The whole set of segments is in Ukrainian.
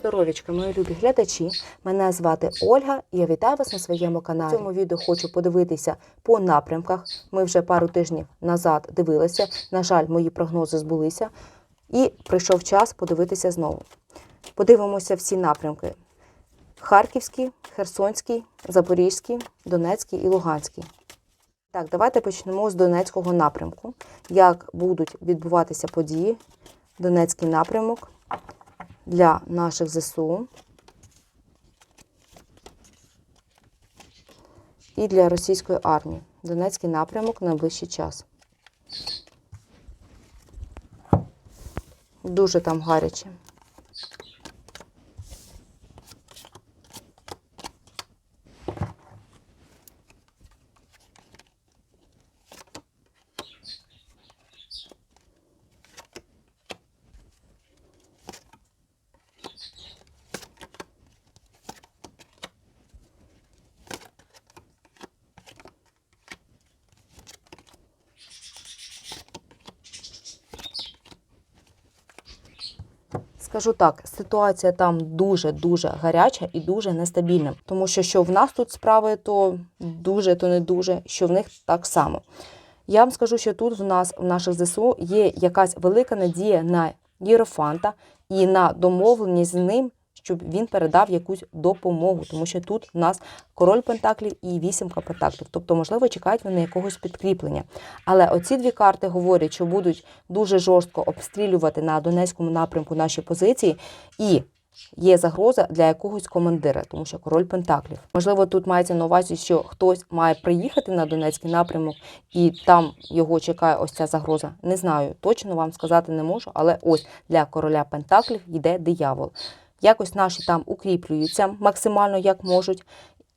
Здоров'ячка, мої любі глядачі. Мене звати Ольга і я вітаю вас на своєму каналі. В цьому відео хочу подивитися по напрямках. Ми вже пару тижнів назад дивилися. На жаль, мої прогнози збулися. І прийшов час подивитися знову. Подивимося всі напрямки: Харківський, Херсонський, Запорізький, Донецький і Луганський. Так, давайте почнемо з Донецького напрямку. Як будуть відбуватися події? Донецький напрямок для наших ЗСУ і для російської армії. Донецький напрямок на найближчий час. Дуже там гаряче. Скажу так, ситуація там дуже-дуже гаряча і дуже нестабільна. Тому що що в нас тут справи, то дуже, то не дуже, що в них так само. Я вам скажу, що тут в нас, в наших ЗСУ, є якась велика надія на Єрофанта і на домовленість з ним, щоб він передав якусь допомогу, тому що тут в нас король пентаклів і вісімка пентаклів. Тобто, можливо, чекають вони якогось підкріплення. Але оці дві карти говорять, що будуть дуже жорстко обстрілювати на Донецькому напрямку наші позиції, і є загроза для якогось командира, тому що король пентаклів. Можливо, тут мається на увазі, що хтось має приїхати на Донецький напрямок, і там його чекає ось ця загроза. Не знаю, точно вам сказати не можу, але ось для короля пентаклів йде диявол. Якось наші там укріплюються максимально як можуть.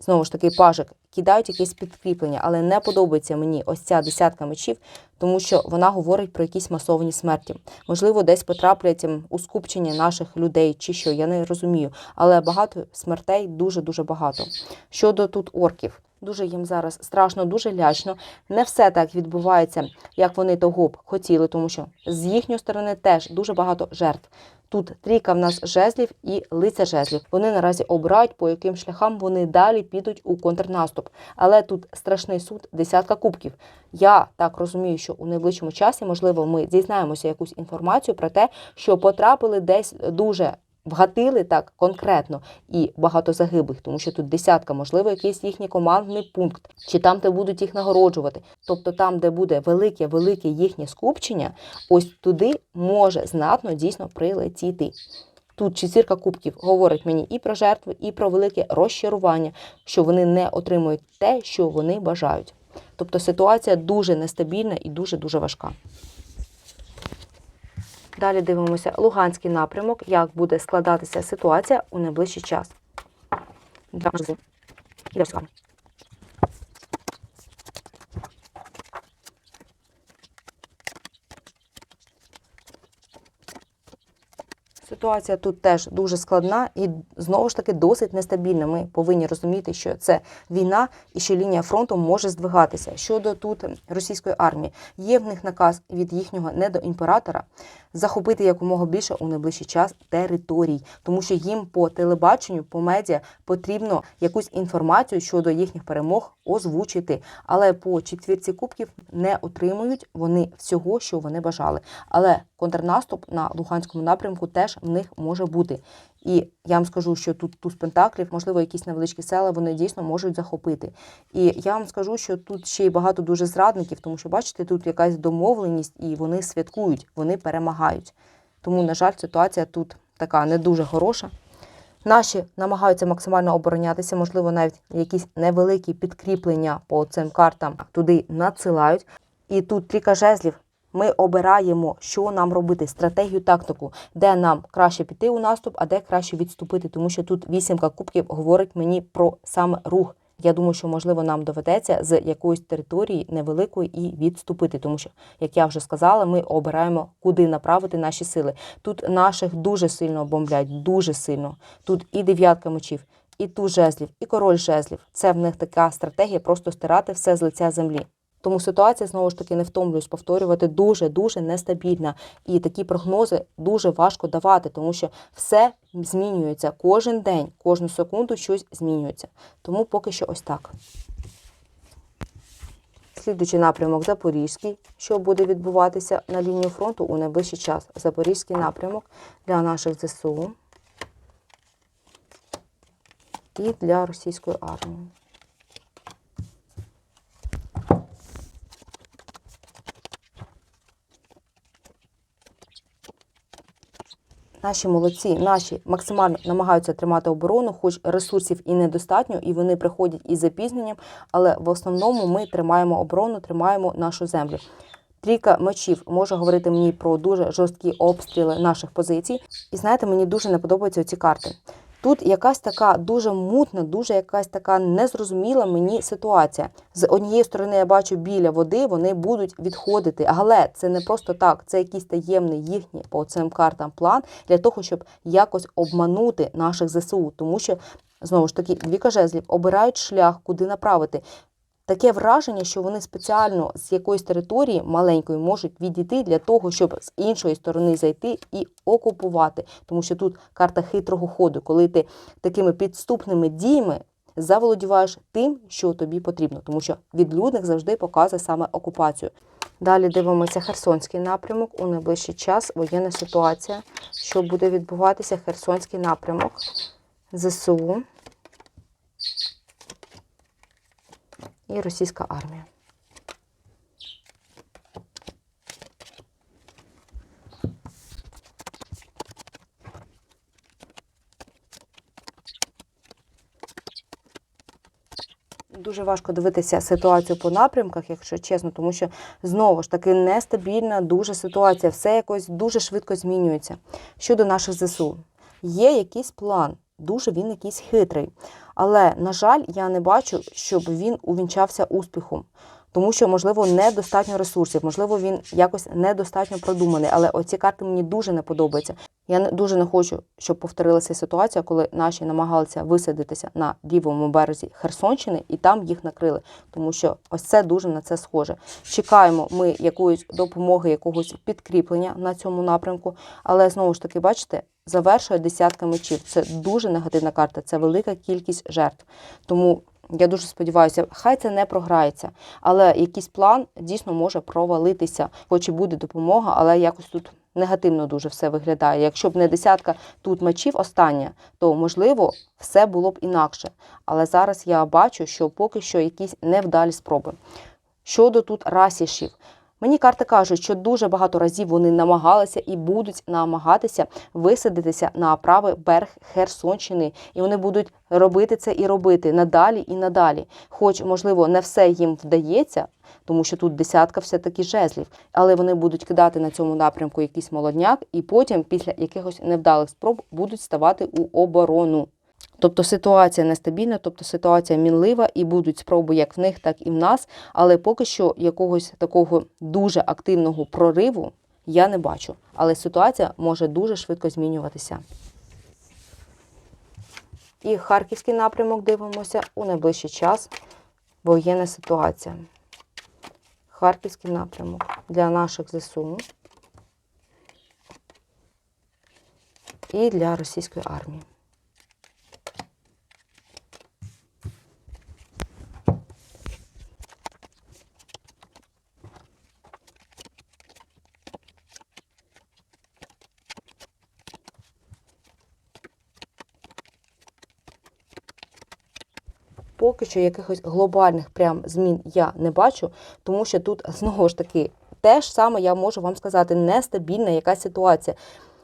Знову ж таки, пажик кидають якесь підкріплення, але не подобається мені ось ця десятка мечів, тому що вона говорить про якісь масовані смерті. Можливо, десь потраплять у скупчення наших людей чи що, я не розумію. Але багато смертей дуже дуже багато. Щодо тут орків. Дуже їм зараз страшно, дуже лячно. Не все так відбувається, як вони того б хотіли, тому що з їхньої сторони теж дуже багато жертв. Тут трійка в нас жезлів і лиця жезлів. Вони наразі обирають, по яким шляхам вони далі підуть у контрнаступ. Але тут страшний суд, десятка кубків. Я так розумію, що у найближчому часі, можливо, ми дізнаємося якусь інформацію про те, що потрапили десь дуже. Вгатили так конкретно і багато загиблих, тому що тут десятка, можливо, якийсь їхній командний пункт, чи там, де будуть їх нагороджувати. Тобто там, де буде велике, велике їхнє скупчення, ось туди може знатно дійсно прилетіти. Тут четвірка кубків говорить мені і про жертви, і про велике розчарування, що вони не отримують те, що вони бажають. Тобто ситуація дуже нестабільна і дуже дуже важка. Далі дивимося Луганський напрямок, як буде складатися ситуація у найближчий час. Для ЗСУ. І для всіх армій. Ситуація тут теж дуже складна і знову ж таки досить нестабільна. Ми повинні розуміти, що це війна і що лінія фронту може здвигатися. Щодо тут російської армії, є в них наказ від їхнього недоімператора захопити якомога більше у найближчий час територій, тому що їм по телебаченню, по медіа потрібно якусь інформацію щодо їхніх перемог озвучити. Але по четвірці кубків не отримують вони всього, що вони бажали. Але контрнаступ на Луганському напрямку теж в них може бути. І я вам скажу, що тут туз пентаклів, можливо, якісь невеличкі села вони дійсно можуть захопити. І я вам скажу, що тут ще й багато дуже зрадників, тому що бачите, тут якась домовленість, і вони святкують, вони перемагають. Тому, на жаль, ситуація тут така не дуже хороша. Наші намагаються максимально оборонятися, можливо, навіть якісь невеликі підкріплення по цим картам туди надсилають. І тут трійка жезлів. Ми обираємо, що нам робити, стратегію, тактику, де нам краще піти у наступ, а де краще відступити. Тому що тут вісімка кубків говорить мені про саме рух. Я думаю, що можливо нам доведеться з якоїсь території невеликої і відступити, тому що, як я вже сказала, ми обираємо, куди направити наші сили. Тут наших дуже сильно бомблять, дуже сильно. Тут і дев'ятка мечів, і ту жезлів, і король жезлів. Це в них така стратегія просто стирати все з лиця землі. Тому ситуація знову ж таки не втомлююсь повторювати дуже дуже нестабільна. І такі прогнози дуже важко давати, тому що все змінюється кожен день, кожну секунду щось змінюється. Тому поки що ось так. Слідуючий напрямок Запорізький, що буде відбуватися на лінії фронту у найближчий час. Запорізький напрямок для наших ЗСУ і для російської армії. Наші молодці, наші максимально намагаються тримати оборону, хоч ресурсів і недостатньо, і вони приходять із запізненням, але в основному ми тримаємо оборону, тримаємо нашу землю. Трійка мечів може говорити мені про дуже жорсткі обстріли наших позицій. І знаєте, мені дуже не подобаються ці карти. Тут якась така дуже мутна, дуже якась така незрозуміла мені ситуація. З однієї сторони, я бачу біля води вони будуть відходити, але це не просто так, це якийсь таємний їхній по цим картам план для того, щоб якось обманути наших ЗСУ, тому що знову ж таки дві жезлів обирають шлях, куди направити. Таке враження, що вони спеціально з якоїсь території маленької можуть відійти для того, щоб з іншої сторони зайти і окупувати. Тому що тут карта хитрого ходу, коли ти такими підступними діями заволодіваєш тим, що тобі потрібно, тому що відлюдник завжди показує саме окупацію. Далі дивимося Херсонський напрямок у найближчий час. Воєнна ситуація, що буде відбуватися Херсонський напрямок ЗСУ. І російська армія. Дуже важко дивитися ситуацію по напрямках, якщо чесно, тому що знову ж таки нестабільна дуже ситуація, все якось дуже швидко змінюється. Щодо наших ЗСУ, є якийсь план, дуже він якийсь хитрий. Але, на жаль, я не бачу, щоб він увінчався успіхом. Тому що, можливо, недостатньо ресурсів, можливо, він якось недостатньо продуманий. Але оці карти мені дуже не подобаються. Я дуже не хочу, щоб повторилася ситуація, коли наші намагалися висадитися на лівому березі Херсонщини і там їх накрили. Тому що ось це дуже на це схоже. Чекаємо ми якоїсь допомоги, якогось підкріплення на цьому напрямку. Але знову ж таки, бачите, завершує десятка мечів. Це дуже негативна карта, це велика кількість жертв. Тому я дуже сподіваюся, хай це не програється, але якийсь план дійсно може провалитися, хоч і буде допомога, але якось тут негативно дуже все виглядає. Якщо б не десятка тут мечів остання, то можливо все було б інакше. Але зараз я бачу, що поки що якісь невдалі спроби. Щодо тут расішів, Мені карти кажуть, що дуже багато разів вони намагалися і будуть намагатися висадитися на правий берег Херсонщини, і вони будуть робити це і робити надалі і надалі. Хоч, можливо, не все їм вдається, тому що тут десятка все-таки жезлів, але вони будуть кидати на цьому напрямку якийсь молодняк, і потім, після якихось невдалих спроб, будуть ставати у оборону. Тобто ситуація нестабільна, тобто ситуація мінлива, і будуть спроби як в них, так і в нас. Але поки що якогось такого дуже активного прориву я не бачу. Але ситуація може дуже швидко змінюватися. І харківський напрямок дивимося у найближчий час. Воєнна ситуація. Харківський напрямок для наших ЗСУ і для російської армії. Поки що якихось глобальних прям змін я не бачу, тому що тут знову ж таки те ж саме я можу вам сказати, нестабільна якась ситуація.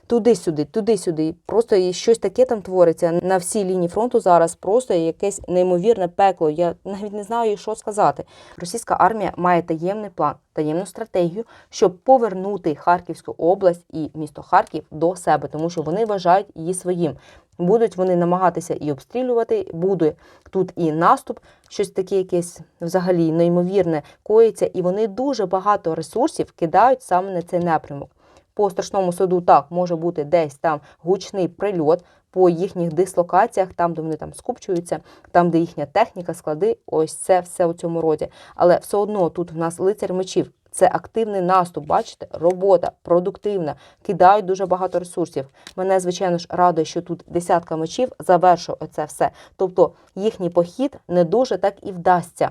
Туди-сюди, туди-сюди. Просто щось таке там твориться на всій лінії фронту зараз. Просто якесь неймовірне пекло. Я навіть не знаю, що сказати. Російська армія має таємний план, таємну стратегію, щоб повернути Харківську область і місто Харків до себе, тому що вони вважають її своїм. Будуть вони намагатися і обстрілювати, буде тут і наступ, щось таке, якесь взагалі неймовірне коїться, і вони дуже багато ресурсів кидають саме на цей напрямок. По страшному суду так може бути десь там гучний прильот по їхніх дислокаціях, там, де вони там скупчуються, там, де їхня техніка, склади, ось це все у цьому роді. Але все одно тут в нас лицар мечів. Це активний наступ, бачите, робота продуктивна, кидають дуже багато ресурсів. Мене, звичайно ж, радує, що тут десятка мечів завершує оце все. Тобто їхній похід не дуже так і вдасться.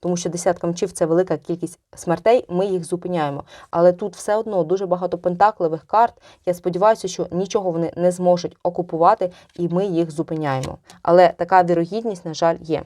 Тому що десятка мечів це велика кількість смертей, ми їх зупиняємо. Але тут все одно дуже багато пентакливих карт. Я сподіваюся, що нічого вони не зможуть окупувати, і ми їх зупиняємо. Але така вірогідність, на жаль, є.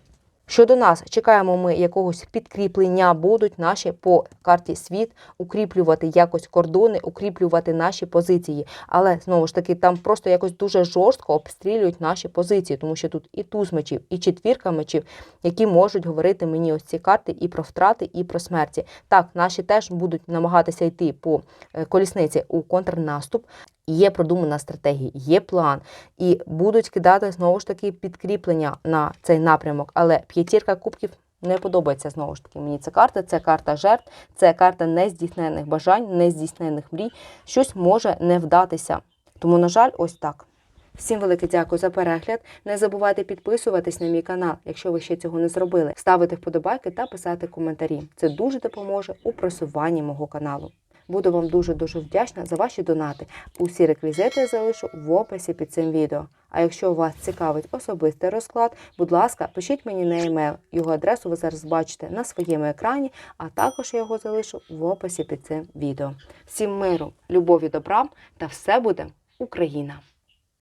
Щодо нас, чекаємо ми якогось підкріплення, будуть наші по карті світ укріплювати якось кордони, укріплювати наші позиції. Але знову ж таки, там просто якось дуже жорстко обстрілюють наші позиції, тому що тут і туз мечів, і четвірка мечів, які можуть говорити мені ось ці карти і про втрати, і про смерті. Так, наші теж будуть намагатися йти по е, колісниці у контрнаступ. Є продумана стратегія, є план, і будуть кидати знову ж таки підкріплення на цей напрямок. Але п'ятірка кубків не подобається знову ж таки. Мені ця карта, це карта жертв, це карта нездійснених бажань, нездійснених мрій. Щось може не вдатися. Тому, на жаль, ось так. Всім велике дякую за перегляд. Не забувайте підписуватись на мій канал, якщо ви ще цього не зробили, ставити вподобайки та писати коментарі. Це дуже допоможе у просуванні мого каналу. Буду вам дуже дуже вдячна за ваші донати. Усі реквізити я залишу в описі під цим відео. А якщо вас цікавить особистий розклад, будь ласка, пишіть мені на емейл. Його адресу ви зараз бачите на своєму екрані, а також я його залишу в описі під цим відео. Всім миру, любові, добра та все буде Україна!